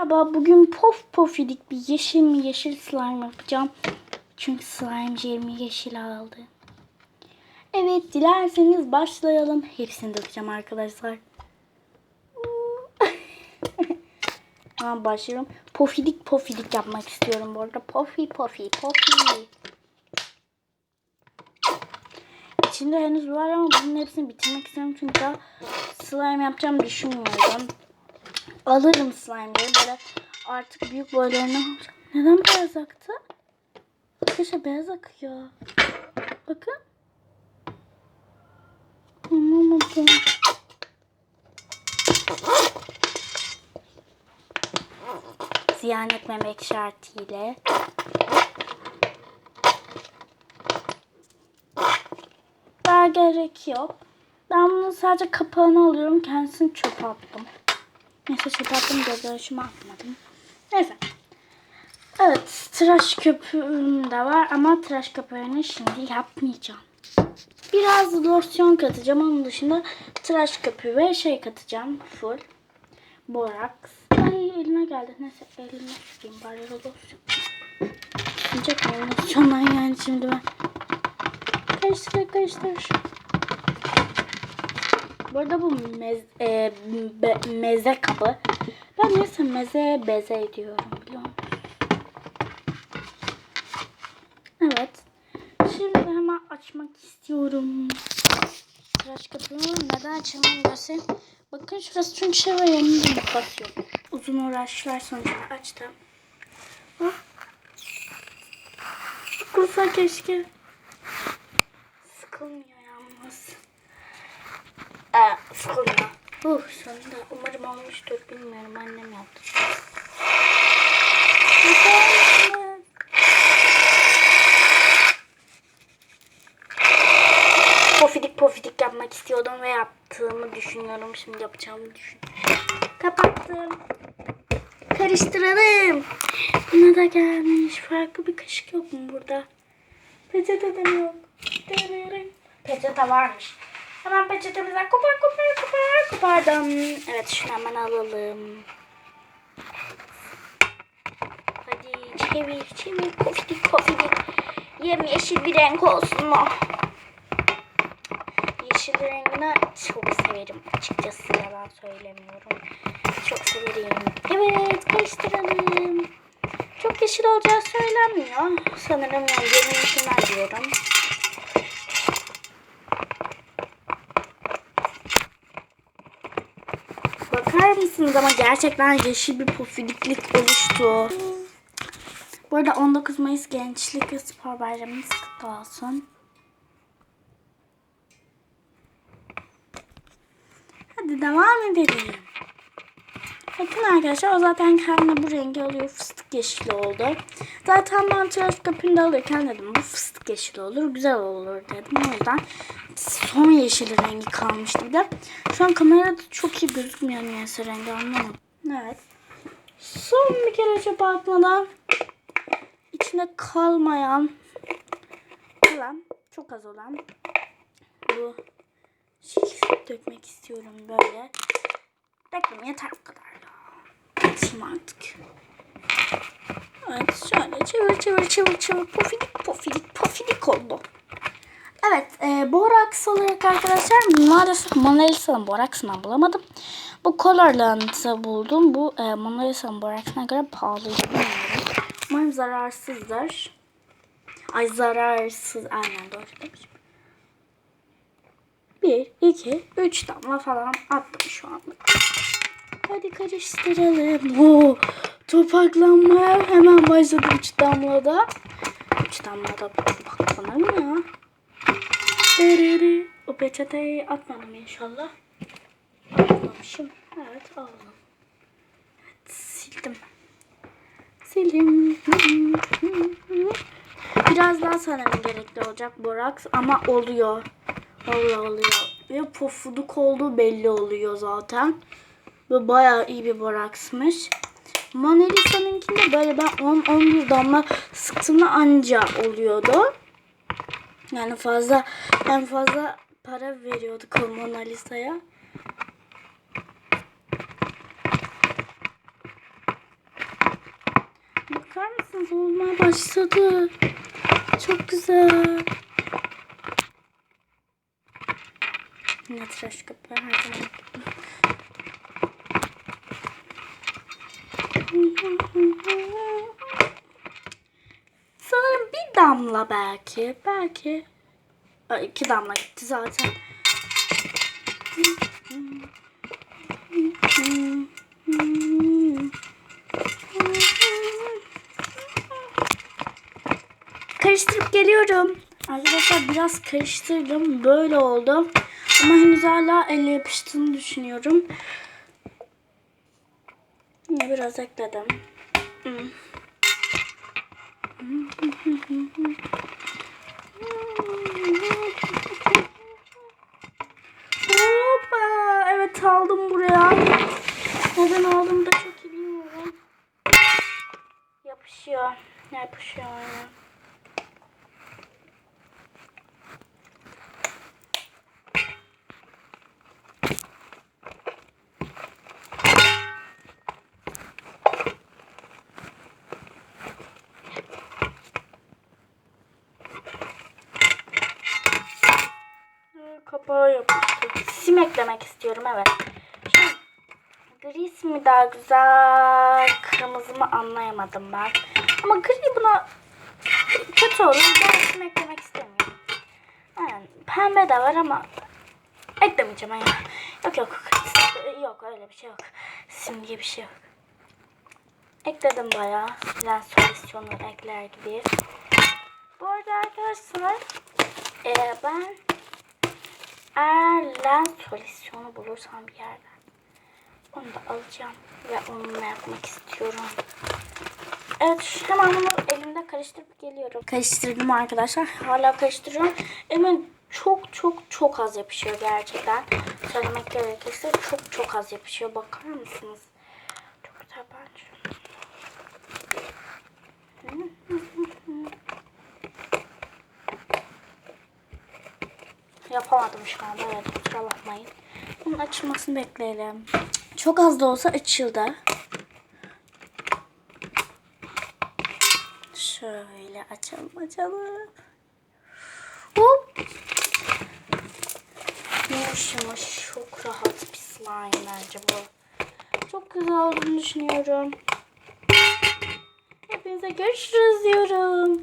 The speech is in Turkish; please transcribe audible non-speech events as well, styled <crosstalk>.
Merhaba, bugün pof pofidik bir yeşil mi yeşil slime yapacağım. Çünkü slime yerimi yeşil aldı. Evet, dilerseniz başlayalım. Hepsini dökeceğim arkadaşlar. <laughs> Tamam başlıyorum. Pofidik pofidik yapmak istiyorum bu arada. Pofi pofi pofi. İçinde henüz var ama bunun hepsini bitirmek istiyorum çünkü daha slime yapacağım düşünmüyorum. Alırım slime'ları böyle artık büyük boylarını alacağım. Neden beyaz aktı? Arkadaşlar beyaz akıyor. Bakın. Anlamadım. Ziyan etmemek şartıyla. Daha gerek yok. Ben bunun sadece kapağını alıyorum. Kendisini çöpe attım. Neyse çöpe attım. Gözyaşımı atmadım. Neyse. Evet. Tıraş köpüğüm de var ama tıraş köpüğünü şimdi yapmayacağım. Biraz losyon katacağım. Onun dışında tıraş köpüğü ve şey katacağım. Full. Boraks. Ay elime geldi. Neyse elime süreyim bari losyon. Sıcak mı losyondan yani şimdi ben. Karıştır karıştır. Bu arada bu mez, e, be- meze kabı. Ben neyse meze beze diyorum biliyor? Evet. Şimdi hemen açmak istiyorum. Tıraş kapımı neden açamam göstereyim. Bakın şurası çünkü şey var yanında bir basıyor. Uzun uğraşlar sonucu açtım. Ah. Sıkılsa keşke. Sıkılmıyor yalnız. Ee. Uh, sonunda. Umarım olmuştur. Bilmiyorum. Annem yaptı. Pofidik pofidik yapmak istiyordum ve yaptığımı düşünüyorum. Şimdi yapacağımı düşünüyorum. Kapattım. Karıştıralım. Buna da gelmiş. Farklı bir kaşık yok mu burada? Peçete de yok. Peçete varmış. Hemen peçetemizden kopar kopar kopar kopardım. Evet şunu hemen alalım. Hadi çevir çevir kofidik kofidik. Yemyeşil bir renk olsun o. Yeşil rengini çok severim açıkçası yalan söylemiyorum. Çok severim. Evet karıştıralım. Çok yeşil olacağı söylenmiyor. Sanırım yani görünüşünden diyorum. Bakar mısınız ama gerçekten yeşil bir pofidiklik oluştu. Bu arada 19 Mayıs Gençlik ve Spor Bayramınız kutlu olsun. Hadi devam edelim. Bakın arkadaşlar o zaten kendine bu rengi alıyor. Fıstık yeşili oldu. Zaten ben tıraş köpüğünde alırken dedim bu fıstık yeşili olur. Güzel olur dedim. O yüzden son yeşil rengi kalmıştı bir de. Şu an kamerada çok iyi gözükmüyor niyeyse rengi anlamadım. Evet. Son bir kere çöpe atmadan içine kalmayan olan çok az olan bu şey dökmek istiyorum böyle. Dökmem yeter bu kadar ya. Açayım artık. Evet şöyle çevir çevir çevir çevir pofidik pofidik pofidik oldu. Evet e, boraks olarak arkadaşlar maalesef Mona Lisa'nın boraksından bulamadım. Bu Colorland'da buldum. Bu e, Mona Lisa'nın boraksına göre pahalıydı. Umarım zararsızdır. Ay zararsız. Aynen doğru demişim. Bir, iki, üç damla falan attım şu anda. Hadi karıştıralım. Oo, topaklanmaya hemen başladı üç damlada. Üç damlada paklanır mı ya? O peçeteyi atmadım inşallah. Atmamışım. Evet aldım. Evet, sildim. Sildim. Biraz daha sanırım gerekli olacak boraks ama oluyor. Allah oluyor. Ve pofuduk olduğu belli oluyor zaten. Ve bayağı iyi bir boraksmış. Mona Lisa'nınkinde böyle ben 10-11 damla sıktığımda anca oluyordu. Yani fazla en fazla para veriyorduk o Mona Lisa'ya. mısınız? Olmaya başladı. Çok güzel. Yine tıraş köpüğü her zaman. Bir <laughs> damla belki. Belki. İki damla gitti zaten. Karıştırıp geliyorum. Arkadaşlar biraz karıştırdım. Böyle oldu. Ama henüz hala elle yapıştığını düşünüyorum. Biraz ekledim. Hmm. Hoppa! Evet aldım buraya. Neden aldım da çok iyi bilmiyorum. Yapışıyor. Yapışıyor. aynen. Ee, Kapağı yapıştı. Sim eklemek istiyorum evet. Şimdi gri mi daha güzel, kırmızı mı anlayamadım ben. Ama gri buna kötü olur. Ben sim eklemek istemiyorum. Yani pembe de var ama eklemeyeceğim yani. Yok yok. Yok öyle bir şey yok. Sim diye bir şey yok. Ekledim bayağı. Lens solüsyonu ekler gibi. Bu arada arkadaşlar eee, ben eğer lens bulursam bir yerden onu da alacağım ve onunla yapmak istiyorum. Evet hemen bunu elimde karıştırıp geliyorum. Karıştırdım arkadaşlar. Hala karıştırıyorum. Elime çok çok çok az yapışıyor gerçekten. Söylemek gerekirse çok çok az yapışıyor. Bakar mısınız? Çok güzel bence. Yapamadım şu anda. Evet kusura bakmayın. Bunun açılmasını bekleyelim. Çok az da olsa açıldı. Şöyle açalım açalım. Hop. Yumuş yumuş çok rahat bir slime bence bu. Çok güzel olduğunu düşünüyorum. Hepinize görüşürüz diyorum.